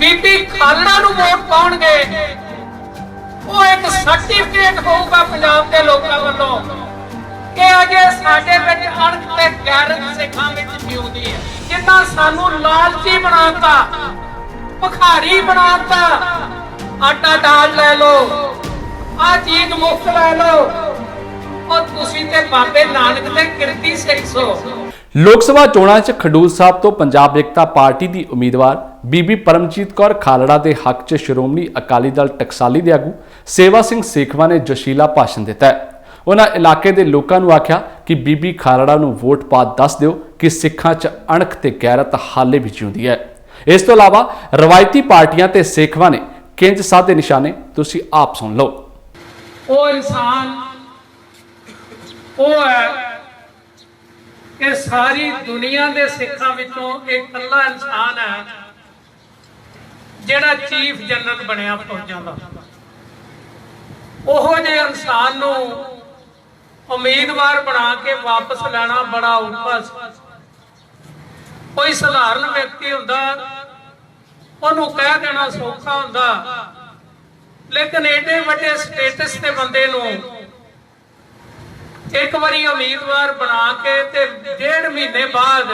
ਬੀਬੀ ਖਾਲੜਾ ਨੂੰ ਵੋਟ ਪਾਉਣਗੇ। ਉਹ ਇੱਕ ਸਰਟੀਫਿਕੇਟ ਹੋਊਗਾ ਪੰਜਾਬ ਦੇ ਲੋਕਾਂ ਵੱਲੋਂ ਕਿ ਅਜੇ ਸਾਡੇ ਵਿੱਚ ਅਣਖ ਤੇ ਗੈਰਤ ਸਿੱਖਾਂ ਵਿੱਚ ਜਿਉਂਦੀ ਹੈ। ਜਿੰਨਾ ਸਾਨੂੰ ਲਾਲਚੀ ਬਣਾਤਾ, ਭਖਾਰੀ ਬਣਾਤਾ, ਆਟਾ ਦਾਲ ਲੈ ਲਓ ਆ ਚੀਜ਼ ਮੁਫਤ ਲੈ ਲਓ, ਉਹ ਤੁਸੀਂ ਤੇ ਬਾਬੇ ਨਾਨਕ ਦੇ ਕਿਰਤੀ ਸਿੱਖ ਸੋ। ਲੋਕ ਸਭਾ ਚੋਣਾਂ 'ਚ ਖਡੂਰ ਸਾਹਿਬ ਤੋਂ ਪੰਜਾਬ ਏਕਤਾ ਪਾਰਟੀ ਦੀ ਉਮੀਦਵਾਰ ਬੀਬੀ ਪਰਮਜੀਤ ਕੌਰ ਖਾਲੜਾ ਦੇ ਹੱਕ 'ਚ ਸ਼੍ਰੋਮਣੀ ਅਕਾਲੀ ਦਲ ਟਕਸਾਲੀ ਦੇ ਆਗੂ ਸੇਵਾ ਸਿੰਘ ਸੇਖਵਾ ਨੇ ਜੋਸ਼ੀਲਾ ਭਾਸ਼ਣ ਦਿੱਤਾ ਹੈ। ਉਹਨਾਂ ਇਲਾਕੇ ਦੇ ਲੋਕਾਂ ਨੂੰ ਆਖਿਆ ਕਿ ਬੀਬੀ ਖਾਲੜਾ ਨੂੰ ਵੋਟ ਪਾ ਦੱਸ ਦਿਓ ਕਿ ਸਿੱਖਾਂ 'ਚ ਅਣਖ ਤੇ ਗੈਰਤ ਹਾਲੇ ਵੀ ਜਿਉਂਦੀ ਹੈ। ਇਸ ਤੋਂ ਇਲਾਵਾ ਰਵਾਇਤੀ ਪਾਰਟੀਆਂ ਤੇ ਸੇਖਵਾ ਨੇ ਕਿੰਜ ਸਾਧੇ ਨਿਸ਼ਾਨੇ ਤੁਸੀਂ ਆਪ ਸੁਣ ਲਓ। ਉਹ ਇਨਸਾਨ, ਉਹ ਹੈ ਕਿ ਸਾਰੀ ਦੁਨੀਆ ਦੇ ਸਿੱਖਾਂ ਵਿੱਚੋਂ ਇੱਕ ਇਕੱਲਾ ਇਨਸਾਨ ਹੈ ਜਿਹੜਾ ਚੀਫ ਜਨਰਲ ਬਣਿਆ ਫੌਜਾਂ ਦਾ। ਉਹੋ ਜਿਹੇ ਇਨਸਾਨ ਨੂੰ ਉਮੀਦਵਾਰ ਬਣਾ ਕੇ ਵਾਪਸ ਲੈਣਾ ਬੜਾ ਔਖਾ ਸੀ। ਕੋਈ ਸਧਾਰਨ ਵਿਅਕਤੀ ਹੁੰਦਾ, ਉਹਨੂੰ ਕਹਿ ਦੇਣਾ ਸੌਖਾ ਹੁੰਦਾ, ਲੇਕਿਨ ਏਡੇ ਵੱਡੇ ਸਟੇਟਸ ਦੇ ਬੰਦੇ ਨੂੰ ਇੱਕ ਵਾਰੀ ਉਮੀਦਵਾਰ ਬਣਾ ਕੇ ਤੇ ਡੇਢ ਮਹੀਨੇ ਬਾਅਦ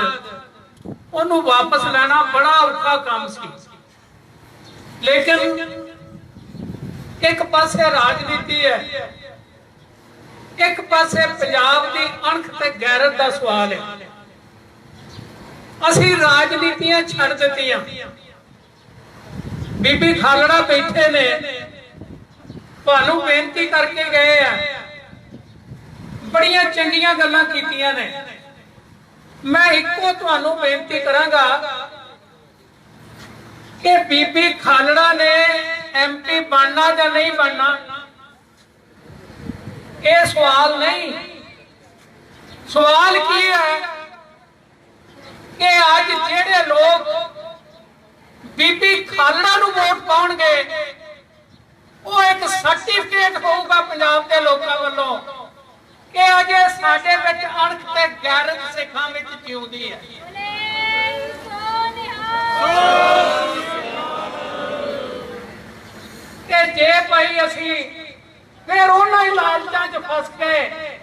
ਉਹਨੂੰ ਵਾਪਸ ਲੈਣਾ ਬੜਾ ਔਖਾ ਕੰਮ ਸੀ। ਲੇਕਿਨ ਇੱਕ ਪਾਸੇ ਰਾਜਨੀਤੀ ਹੈ, ਇੱਕ ਪਾਸੇ ਪੰਜਾਬ ਦੀ ਅਣਖ ਤੇ ਗੈਰਤ ਦਾ ਸਵਾਲ ਹੈ। ਅਸੀਂ ਰਾਜਨੀਤੀਆਂ ਛੱਡ ਦਿੱਤੀਆਂ। ਬੀਬੀ ਖਾਲੜਾ ਬੈਠੇ ਨੇ। ਤੁਹਾਨੂੰ ਬੇਨਤੀ ਕਰਕੇ ਗਏ ਆ ਬੜੀਆਂ ਚੰਗੀਆਂ ਗੱਲਾਂ ਕੀਤੀਆਂ ਨੇ। ਮੈਂ ਇੱਕੋ ਤੁਹਾਨੂੰ ਬੇਨਤੀ ਕਰਾਂਗਾ ਕਿ ਬੀਬੀ ਖਾਲੜਾ ਨੇ ਐਮਪੀ ਬਣਨਾ ਜਾਂ ਨਹੀਂ ਬਣਨਾ, ਇਹ ਸਵਾਲ ਨਹੀਂ। ਸਵਾਲ ਕੀ ਹੈ ਕਿ ਅੱਜ ਜਿਹੜੇ ਲੋਕ ਬੀਬੀ ਖਾਲੜਾ ਨੂੰ ਵੋਟ ਪਾਉਣਗੇ, ਉਹ ਇੱਕ ਸਰਟੀਫਿਕੇਟ ਹੋਊਗਾ ਪੰਜਾਬ ਦੇ ਲੋਕਾਂ ਵੱਲੋਂ। ਕਿ ਅਜੇ ਸਾਡੇ ਵਿੱਚ ਅਣਖ ਤੇ ਗੈਰਤ ਸਿੱਖਾਂ ਵਿੱਚ ਜਿਉਂਦੀ ਹੈ। ਕਿ ਜੇ ਭਾਈ ਅਸੀਂ ਫਿਰ ਉਹਨਾਂ ਹੀ ਲਾਲਚਾਂ 'ਚ ਫਸ ਗਏ,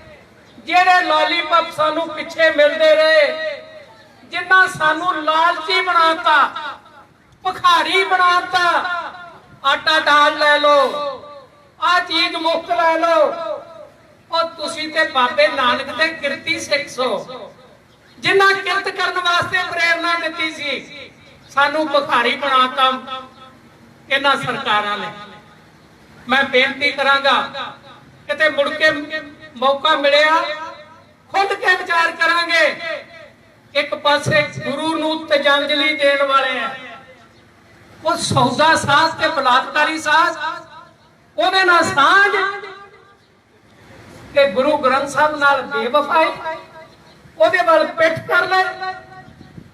ਜਿਹੜੇ ਲਾਲੀਪਪ ਸਾਨੂੰ ਪਿੱਛੇ ਮਿਲਦੇ ਰਹੇ, ਜਿਨ੍ਹਾਂ ਸਾਨੂੰ ਲਾਲਚੀ ਬਣਾਤਾ, ਭਖਾਰੀ ਬਣਾਤਾ, ਆਟਾ ਦਾਲ ਲੈ ਲਓ ਆ ਚੀਜ਼ ਮੁਫਤ ਲੈ ਲਓ ਉਹ ਤੁਸੀਂ ਤੇ ਬਾਬੇ ਨਾਨਕ ਦੇ ਕਿਰਤੀ ਸਿੱਖ ਸੋ। ਜਿਨ੍ਹਾਂ ਕਿਰਤ ਕਰਨ ਵਾਸਤੇ ਪ੍ਰੇਰਣਾ ਦਿੱਤੀ ਸੀ, ਸਾਨੂੰ ਭਖਾਰੀ ਬਣਾਤਾ ਇਹਨਾਂ ਸਰਕਾਰਾਂ ਨੇ। ਮੈਂ ਬੇਨਤੀ ਕਰਾਂਗਾ, ਕਿਤੇ ਮੁੜ ਕੇ ਮੌਕਾ ਮਿਲਿਆ ਖੁੱਲ ਕੇ ਵਿਚਾਰ ਕਰਾਂਗੇ। ਇੱਕ ਪਾਸੇ ਗੁਰੂ ਨੂੰ ਤਜੰਜਲੀ ਦੇਣ ਵਾਲੇ ਆ। ਉਹ ਸੌਦਾ ਸਾਜ਼ ਤੇ ਬਲਾਤਕਾਰੀ ਸਾਜ਼ ਉਹਦੇ ਨਾਲ ਸਾਂਝ ਕਿ ਗੁਰੂ ਗ੍ਰੰਥ ਸਾਹਿਬ ਨਾਲ ਬੇਵਫਾਈ, ਉਹਦੇ ਵੱਲ ਪਿੱਠ ਕਰ ਲੈ।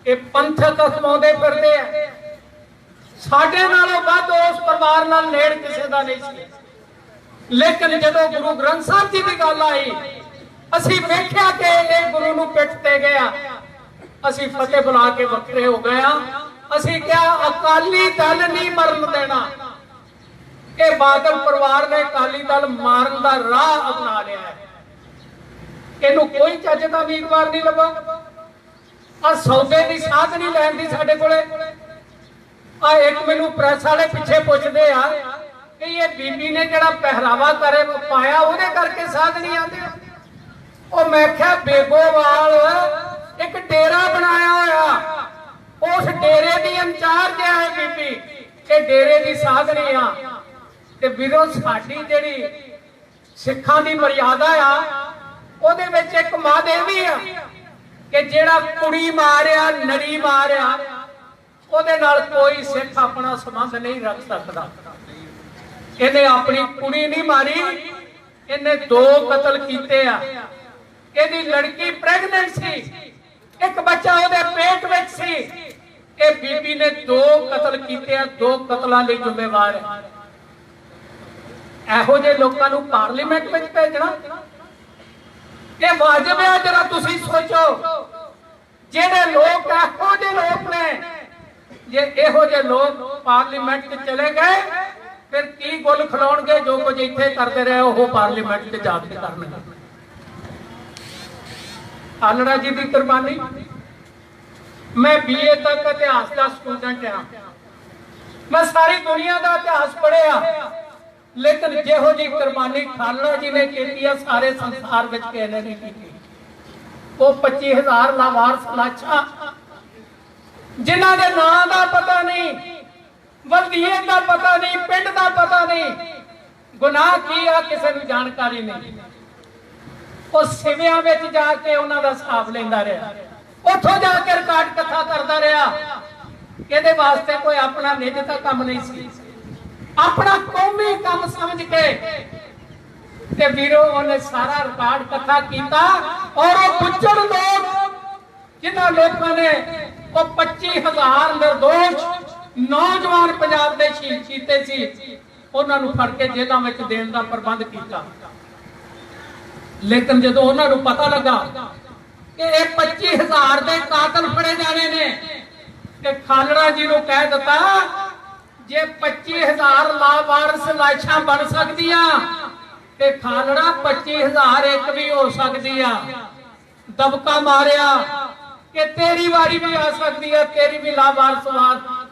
ਇਹ ਪੰਥਕ ਅਖਮਾਉਂਦੇ ਫਿਰਦੇ ਆ। ਸਾਡੇ ਨਾਲੋਂ ਵੱਧ ਉਸ ਪਰਿਵਾਰ ਨਾਲ ਨੇੜ ਕਿਸੇ ਦਾ ਨਹੀਂ ਸੀ। ਲੇਕਿਨ ਜਦੋਂ ਗੁਰੂ ਗ੍ਰੰਥ ਸਾਹਿਬ ਜੀ ਦੀ ਗੱਲ ਆਈ, ਅਸੀਂ ਵੇਖਿਆ ਕਿ ਇਹ ਗੁਰੂ ਨੂੰ ਪਿੱਠ ਤੇ ਗਿਆ। ਅਸੀਂ ਫਤਿਹ ਬੁਲਾ ਕੇ ਵੱਖਰੇ ਹੋ ਗਏ ਆ ਅਸੀਂ ਕਿਹਾ, ਅਕਾਲੀ ਦਲ ਨਹੀਂ ਮਰਨ ਦੇਣਾ। ਇਹ ਬਾਦਲ ਪਰਿਵਾਰ ਨੇ ਅਕਾਲੀ ਦਲ ਮਾਰਨ ਦਾ ਰਾਹ ਅਪਣਾ ਲਿਆ ਹੈ। ਇਹਨੂੰ ਕੋਈ ਚੱਜ ਦਾ ਉਮੀਦਵਾਰ ਨਹੀਂ ਲੱਭਾ। ਆ ਸੌਦੇ ਦੀ ਸਾਧ ਨਹੀਂ ਲੈਣ ਦੀ ਸਾਡੇ ਕੋਲੇ। ਆ ਇੱਕ ਮੈਨੂੰ ਪ੍ਰੈਸ ਵਾਲੇ ਪਿੱਛੇ ਪੁੱਛਦੇ ਆ ਕਿ ਇਹ ਬੀਬੀ ਨੇ ਜਿਹੜਾ ਪਹਿਰਾਵਾ ਕਰੇ ਪਾਇਆ ਉਹਦੇ ਕਰਕੇ ਸਾਧ ਨਹੀਂ ਆਉਂਦੇ? ਉਹ ਮੈਂ ਕਿਹਾ, ਬੇਗੋਵਾਲ, ਇੱਕ ਡੇਰਾ ਬਣਾਇਆ ਹੋਇਆ। ਉਸ ਡੇਰੇ ਦੀ ਇੰਚਾਰਜ ਹੈ ਬੀਬੀ। ਇਹ ਡੇਰੇ ਦੀ ਸਾਧ ਨਹੀਂ ਆ। ਤੇ ਵੀਰੋ ਸਾਡੀ ਜਿਹੜੀ ਸਿੱਖਾਂ ਦੀ ਮਰਿਆਦਾ ਆ, ਉਹਦੇ ਵਿੱਚ ਇੱਕ ਮਾਦ ਵੀ ਆ ਕਿ ਜਿਹੜਾ ਕੁੜੀ ਮਾਰਿਆ, ਨਰੀ ਮਾਰਿਆ, ਉਹਦੇ ਨਾਲ ਕੋਈ ਸਿੱਖ ਆਪਣਾ ਸੰਬੰਧ ਨਹੀਂ ਰੱਖ ਸਕਦਾ। ਇਹਨੇ ਆਪਣੀ ਕੁੜੀ ਨਹੀਂ ਮਾਰੀ, ਇਹਨੇ ਦੋ ਕਤਲ ਕੀਤੇ ਆ। ਇਹਦੀ ਲੜਕੀ ਪ੍ਰੈਗਨੈਂਟ ਸੀ, ਇੱਕ ਬੱਚਾ ਉਹਦੇ ਪੇਟ ਵਿੱਚ ਸੀ। ਇਹ ਬੀਬੀ ਨੇ ਦੋ ਕਤਲ ਕੀਤੇ ਆ, ਦੋ ਕਤਲਾਂ ਲਈ ਜ਼ਿੰਮੇਵਾਰ ਹੈ। ਇਹੋ ਜਿਹੇ ਲੋਕਾਂ ਨੂੰ ਪਾਰਲੀਮੈਂਟ ਵਿੱਚ ਭੇਜਣਾ? ਇਹ ਵਾਜਬ ਹੈ ਜਰਾ ਤੁਸੀਂ ਸੋਚੋ। ਜਿਹੜੇ ਲੋਕ ਇਹੋ ਜਿਹੇ ਲੋਕ ਨੇ, ਜੇ ਇਹੋ ਜਿਹੇ ਲੋਕ ਪਾਰਲੀਮੈਂਟ 'ਚ ਚਲੇ ਗਏ, ਫਿਰ ਕੀ ਗੁੱਲ ਖਲਾਉਣਗੇ ਜੋ ਕੁਝ ਇੱਥੇ ਕਰਦੇ ਰਹੇ, ਉਹ ਪਾਰਲੀਮੈਂਟ 'ਚ ਜਾ ਕੇ ਕਰਨਗੇ? ਆਲੜਾ ਜੀ ਦੀ ਕੁਰਬਾਨੀ। ਮੈਂ ਬੀਏ ਤੱਕ ਇਤਿਹਾਸ ਦਾ ਸਟੂਡੈਂਟ ਆ ਮੈਂ ਸਾਰੀ ਦੁਨੀਆ ਦਾ ਇਤਿਹਾਸ ਪੜ੍ਹਿਆ। ਲੇਕਿਨ ਜਿਹੋ ਜੀ ਕੁਰਬਾਨੀ ਖਾਲੜਾ ਜੀ ਨੇ ਕੀਤੀ ਆ ਸਾਰੇ ਸੰਸਾਰ ਵਿੱਚ ਕਿਸੇ ਨੇ ਕੀਤੀ। ਉਹ 25000 ਲਾਵਾਰਸ ਲਾਛਾ, ਜਿਨ੍ਹਾਂ ਦੇ ਨਾਂ ਦਾ ਪਤਾ ਨਹੀਂ, ਵਲਦੀਏ ਦਾ ਪਤਾ ਨਹੀਂ, ਪਿੰਡ ਦਾ ਪਤਾ ਨਹੀਂ, ਗੁਨਾਹ ਕੀ ਆ ਕਿਸੇ ਨੂੰ ਜਾਣਕਾਰੀ ਨਹੀਂ। ਉਹ ਸਿਵਿਆਂ ਵਿੱਚ ਜਾ ਕੇ ਉਹਨਾਂ ਦਾ ਹਿਸਾਬ ਲੈਂਦਾ ਰਿਹਾ। ਉੱਥੋਂ ਜਾ ਕੇ ਰਿਕਾਰਡ ਇਕੱਠਾ ਕਰਦਾ ਰਿਹਾ। ਇਹਦੇ ਵਾਸਤੇ ਕੋਈ ਆਪਣਾ ਨਿੱਜ ਦਾ ਕੰਮ ਨਹੀਂ ਸੀ। ਆਪਣਾ ਕੌਮੀ ਕੰਮ ਸਮਝ ਕੇ। ਤੇ ਵੀਰੋ, ਉਹਨੇ ਸਾਰਾ ਰਿਕਾਰਡ ਇਕੱਠਾ ਕੀਤਾ ਔਰ ਉਹ ਗੁੱਜਰ ਲੋਕ, ਜਿਨ੍ਹਾਂ ਲੋਕਾਂ ਨੇ ਉਹ 25000 ਨਿਰਦੋਸ਼ ਨੌਜਵਾਨ ਪੰਜਾਬ ਦੇ ਸ਼ਹੀਦ ਕੀਤੇ ਸੀ, ਉਹਨਾਂ ਨੂੰ ਫੜ ਕੇ ਜੇਲ੍ਹਾਂ ਵਿੱਚ ਦੇਣ ਦਾ ਪ੍ਰਬੰਧ ਕੀਤਾ। ਲੇਕਿਨ ਜਦੋਂ ਉਹਨਾਂ ਨੂੰ ਪਤਾ ਲੱਗਾ ਕਿ ਇਹ 25000 ਦੇ ਕਾਤਲ ਫੜੇ ਜਾਣੇ ਨੇ, ਤੇ ਖਾਲੜਾ ਜੀ ਨੂੰ ਕਹਿ ਦਿੱਤਾ ਜੇ 25000 ਲਾਵਾਰਸ ਲਾਸ਼ਾਂ ਬਣ ਸਕਦੀਆਂ ਤੇ ਖਾਲੜਾ 25000 ਇੱਕ ਵੀ ਹੋ ਸਕਦੀ ਆ ਦਬਕਾ ਮਾਰਿਆ ਕਿ ਤੇਰੀ ਵਾਰੀ ਵੀ ਆ ਸਕਦੀ ਆ ਤੇਰੀ ਵੀ ਲਾਵਾਰਸ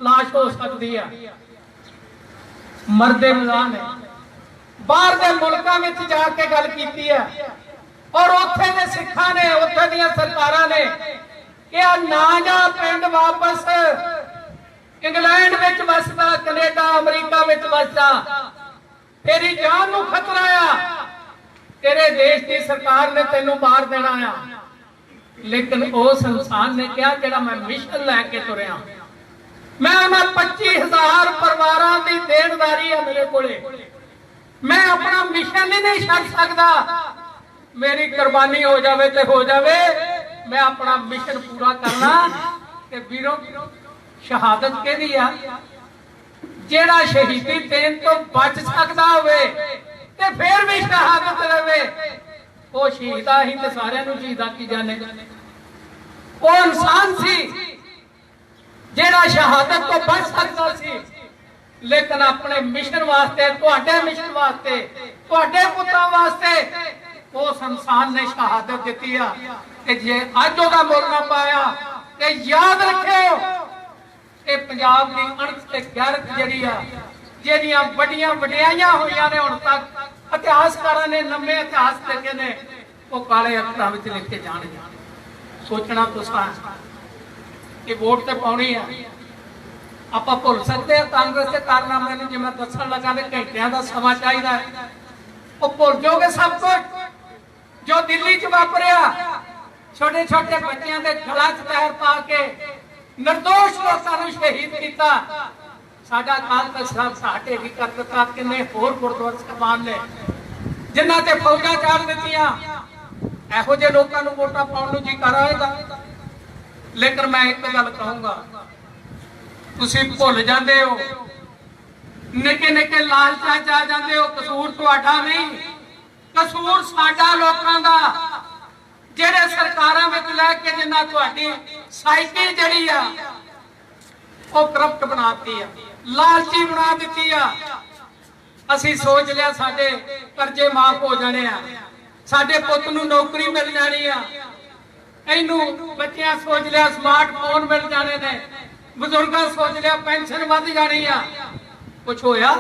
ਲਾਸ਼ ਹੋ ਸਕਦੀ ਆ ਮਰਦੇ ਮੈਦਾਨ ਨੇ। ਬਾਹਰ ਦੇ ਮੁਲਕਾਂ ਵਿੱਚ ਜਾ ਕੇ ਗੱਲ ਕੀਤੀ ਹੈ। ਔਰ ਉੱਥੇ ਦੇ ਸਿੱਖਾਂ ਨੇ, ਉੱਥੇ ਦੀਆਂ ਸਰਕਾਰਾਂ ਨੇ ਕਿਹਾ, ਨਾ ਜਾ ਪਿੰਡ ਵਾਪਸ। ਇੰਗਲੈਂਡ ਵਿੱਚ ਵਸਦਾ ਵਿੱਚ ਵਸਦਾ ਤੇਰੀ ਜਾਨ ਨੂੰ ਖਤਰਾ ਆ। ਤੇਰੇ ਦੇਸ਼ ਦੀ ਸਰਕਾਰ ਨੇ ਤੈਨੂੰ ਮਾਰ ਦੇਣਾ ਆ। ਲੇਕਿਨ ਉਸ ਇਨਸਾਨ ਨੇ ਕਿਹਾ, ਜਿਹੜਾ ਮੈਂ ਮਿਸ਼ਨ ਲੈ ਕੇ ਤੁਰਿਆ। ਮੈਂ ਉਹਨਾਂ 25000 ਪਰਿਵਾਰਾਂ ਦੀ ਦੇਣਦਾਰੀ ਆ ਮੇਰੇ ਕੋਲੇ। ਮੈਂ ਆਪਣਾ ਮਿਸ਼ਨ ਹੀ ਨਹੀਂ ਛੱਡ ਸਕਦਾ। ਮੇਰੀ ਕੁਰਬਾਨੀ ਹੋ ਜਾਵੇ ਤੇ ਹੋ ਜਾਵੇ। ਮੈਂ ਆਪਣਾ ਮਿਸ਼ਨ ਪੂਰਾ ਕਰਨਾ। ਤੇ ਵੀਰੋ, ਸ਼ਹਾਦਤ ਕਿਹਦੀ ਆ? ਜਿਹੜਾ ਸ਼ਹੀਦੀ ਦੇਣ ਤੋਂ ਬਚ ਸਕਦਾ ਹੋਵੇ ਤੇ ਫਿਰ ਵੀ ਸ਼ਹਾਦਤ ਲਵੇ ਉਹ ਸ਼ਹੀਦਾ ਹੀ ਤੇ ਸਾਰਿਆਂ ਨੂੰ ਸ਼ਹੀਦਾ ਕੀ ਜਾਣੇ। ਉਹ ਇਨਸਾਨ ਸੀ ਜਿਹੜਾ ਸ਼ਹਾਦਤ ਤੋਂ ਬਚ ਸਕਦਾ ਸੀ, ਲੇਕਿਨ ਆਪਣੇ ਮਿਸ਼ਨ ਵਾਸਤੇ, ਤੁਹਾਡੇ ਮਿਸ਼ਨ ਵਾਸਤੇ, ਤੁਹਾਡੇ ਪੁੱਤਾਂ ਵਾਸਤੇ ਉਸ ਇਨਸਾਨ ਨੇ ਸ਼ਹਾਦਤ ਦਿੱਤੀ ਆ। ਤੇ ਜੇ ਅੱਜ ਉਹਦਾ ਮੁੱਲ ਨਾ ਪਾਇਆ, ਤੇ ਯਾਦ ਰੱਖਿਓ, ਇਹ ਪੰਜਾਬ ਦੀ ਤੇ ਗੈਰਤ ਜਿਹੜੀ ਆ ਜਿਹੜੀਆਂ ਵੱਡੀਆਂ ਵਡਿਆਈਆਂ ਹੋਈਆਂ ਨੇ ਹੁਣ ਤੱਕ, ਇਤਿਹਾਸਕਾਰਾਂ ਨੇ ਲੰਮੇ ਇਤਿਹਾਸ ਲਿਖੇ ਨੇ, ਉਹ ਕਾਲੇ ਅੱਖਰਾਂ ਵਿੱਚ ਲਿਖ ਕੇ ਜਾਣਗੇ ਸੋਚਣਾ ਤੁਸੀਂ ਕਿ ਵੋਟ ਤੇ ਪਾਉਣੀ ਆ। ਆਪਾਂ ਭੁੱਲ ਸਕਦੇ ਆ ਕਾਂਗਰਸ ਦੇ ਕਾਰਨਾਮੇ ਨੂੰ ਜਿਵੇਂ ਦੱਸਣ ਲੱਗਾ ਤੇ ਘੰਟਿਆਂ ਦਾ ਸਮਾਂ ਚਾਹੀਦਾ ਉਹ ਭੁੱਲ ਜਾਓਗੇ ਸਭ ਕੁਝ। ਜੋ ਦਿੱਲੀ 'ਚ ਵਾਪਰਿਆ ਛੋਟੇ ਛੋਟੇ ਬੱਚਿਆਂ ਦੇ ਗਲਾਂ 'ਚ ਪੈਰ ਪਾ ਕੇ ਨਿਰਦੋਸ਼ ਲੋਕਾਂ ਨੂੰ ਸ਼ਹੀਦ ਕੀਤਾ ਸਾਡਾ ਅਕਾਲ ਤਖਤ ਸਾਹਿਬ ਸਾਡੇ ਵੀ ਕਰ ਕਿੰਨੇ ਹੋਰ ਗੁਰਦੁਆਰਾ ਸਾਹਿਬਾਨ ਨੇ, ਜਿਨ੍ਹਾਂ ਤੇ ਫੌਜਾਂ ਚਾੜ ਦਿੱਤੀਆਂ। ਇਹੋ ਜਿਹੇ ਲੋਕਾਂ ਨੂੰ ਵੋਟਾਂ ਪਾਉਣ ਨੂੰ ਜੀ ਕਰ ਆਏਗਾ। ਲੇਕਿਨ ਮੈਂ ਇੱਕ ਗੱਲ ਕਹੂੰਗਾ, ਤੁਸੀਂ ਭੁੱਲ ਜਾਂਦੇ ਹੋ। ਨਿੱਕੇ ਨਿੱਕੇ ਲਾਲਚਾਂ ਚ ਆ ਜਾਂਦੇ ਹੋ, ਕਸੂਰ ਤੁਹਾਡਾ ਨਹੀਂ। ਕਸੂਰ ਸਾਡਾ ਲੋਕਾਂ ਦਾ। ਜਿਹੜੇ ਸਰਕਾਰਾਂ ਵਿੱਚ ਲੈ ਕੇ ਜਿੰਨਾ ਤੁਹਾਡੀ ਸਾਈਕੀ ਜਿਹੜੀ ਆ, ਉਹ ਕਰਪਟ ਬਣਾਤੀ ਆ। ਲਾਲਚੀ ਬਣਾ ਦਿੱਤੀ ਆ। ਅਸੀਂ ਸੋਚ ਲਿਆ ਸਾਡੇ ਕਰਜ਼ੇ ਮਾਫ ਹੋ ਜਾਣੇ ਆ। ਸਾਡੇ ਪੁੱਤ ਨੂੰ ਨੌਕਰੀ ਮਿਲ ਜਾਣੀ ਆ। ਇਹਨੂੰ ਬੱਚਿਆਂ ਸੋਚ ਲਿਆ ਸਮਾਰਟਫੋਨ ਮਿਲ ਜਾਣੇ ਨੇ। ਬਜ਼ੁਰਗਾਂ ਸੋਚ ਲਿਆ ਪੈਨਸ਼ਨ ਵੱਧ ਜਾਣੀ ਆ। ਕੁਛ ਹੋਇਆ?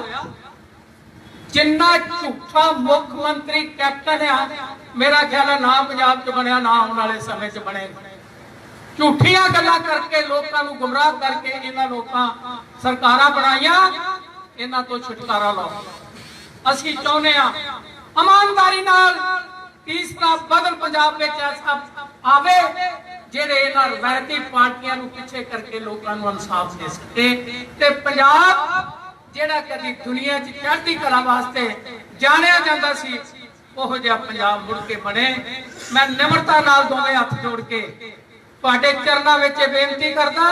ਜਿੰਨਾ ਝੂਠਾ ਮੁੱਖ ਮੰਤਰੀ ਕੈਪਟਨ ਆ, ਮੇਰਾ ਖਿਆਲ ਹੈ ਨਾ ਪੰਜਾਬ 'ਚ ਬਣਿਆ, ਨਾ ਆਉਣ ਵਾਲੇ ਸਮੇਂ 'ਚ ਬਣੇਗਾ। ਝੂਠੀਆਂ ਗੱਲਾਂ ਕਰਕੇ ਲੋਕਾਂ ਨੂੰ ਗੁੰਮਰਾਹ ਕਰਕੇ ਇਹਨਾਂ ਲੋਕਾਂ ਸਰਕਾਰਾਂ ਬਣਾਈਆਂ, ਇਹਨਾਂ ਤੋਂ ਛੁਟਕਾਰਾ ਲਾਓ। ਅਸੀਂ ਚਾਹੁੰਦੇ ਆ ਇਮਾਨਦਾਰੀ ਨਾਲ ਤੀਸਰਾ ਬਦਲ ਪੰਜਾਬ ਵਿੱਚ ਐਸਾ ਆਵੇ ਜਿਹੜੇ ਇਹਨਾਂ ਰਵਾਇਤੀ ਪਾਰਟੀਆਂ ਨੂੰ ਪਿੱਛੇ ਕਰਕੇ ਲੋਕਾਂ ਨੂੰ ਇਨਸਾਫ ਦੇ ਸਕੇ ਤੇ ਪੰਜਾਬ ਜਿਹੜਾ ਕਦੀ ਦੁਨੀਆ 'ਚ ਚੜ੍ਹਦੀ ਕਲਾ ਵਾਸਤੇ ਜਾਣਿਆ ਜਾਂਦਾ ਸੀ, ਉਹ ਜਿਹਾ ਪੰਜਾਬ ਮੁੜ ਕੇ ਬਣੇ। ਮੈਂ ਨਿਮਰਤਾ ਨਾਲ ਦੋਵੇਂ ਹੱਥ ਜੋੜ ਕੇ ਤੁਹਾਡੇ ਚਰਨਾਂ ਵਿੱਚ ਇਹ ਬੇਨਤੀ ਕਰਦਾ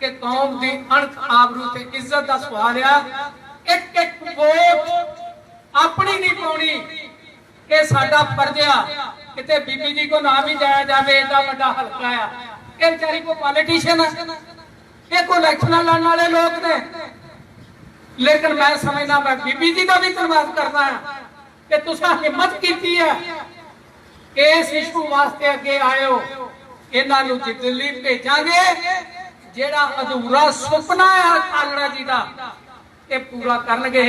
ਕਿ ਕੌਮ ਦੀ ਅਣਖ ਆਬਰੂ ਤੇ ਇੱਜ਼ਤ ਦਾ ਸਵਾਲ ਆ। ਇੱਕ ਇੱਕ ਵੋਟ ਆਪਣੀ ਨਹੀਂ ਪਾਉਣੀ ਇਹ ਸਾਡਾ ਫਰਜ਼ ਕਿਤੇ ਬੀਬੀ ਜੀ ਕੋ ਨਾ ਵੀ ਜਾਇਆ ਜਾਵੇ, ਏਡਾ ਵੱਡਾ ਹਲਕਾ ਆ। ਇਹ ਵਿਚਾਰੀ ਕੋ ਪੋਲੀਟੀਸ਼ੀਅਨ ਆ। ਇਹ ਕੋਈ ਇਲੈਕਸ਼ਨਾਂ ਲੜਨ ਵਾਲੇ ਲੋਕ ਨੇ। ਲੇਕਿਨ ਮੈਂ ਸਮਝਦਾ ਮੈਂ ਬੀਬੀ ਜੀ ਦਾ ਵੀ ਧੰਨਵਾਦ ਕਰਦਾ ਹਾਂ ਕਿ ਤੁਸੀਂ ਹਿੰਮਤ ਕੀਤੀ ਹੈ ਇਸ ਇਸ਼ੂ ਵਾਸਤੇ ਅੱਗੇ ਆਇਓ। ਇਹਨਾਂ ਨੂੰ ਦਿੱਲੀ ਭੇਜਾਂਗੇ। ਜਿਹੜਾ ਅਧੂਰਾ ਸੁਪਨਾ ਹੈ ਖਾਲੜਾ ਜੀ ਦਾ ਇਹ ਪੂਰਾ ਕਰਨਗੇ।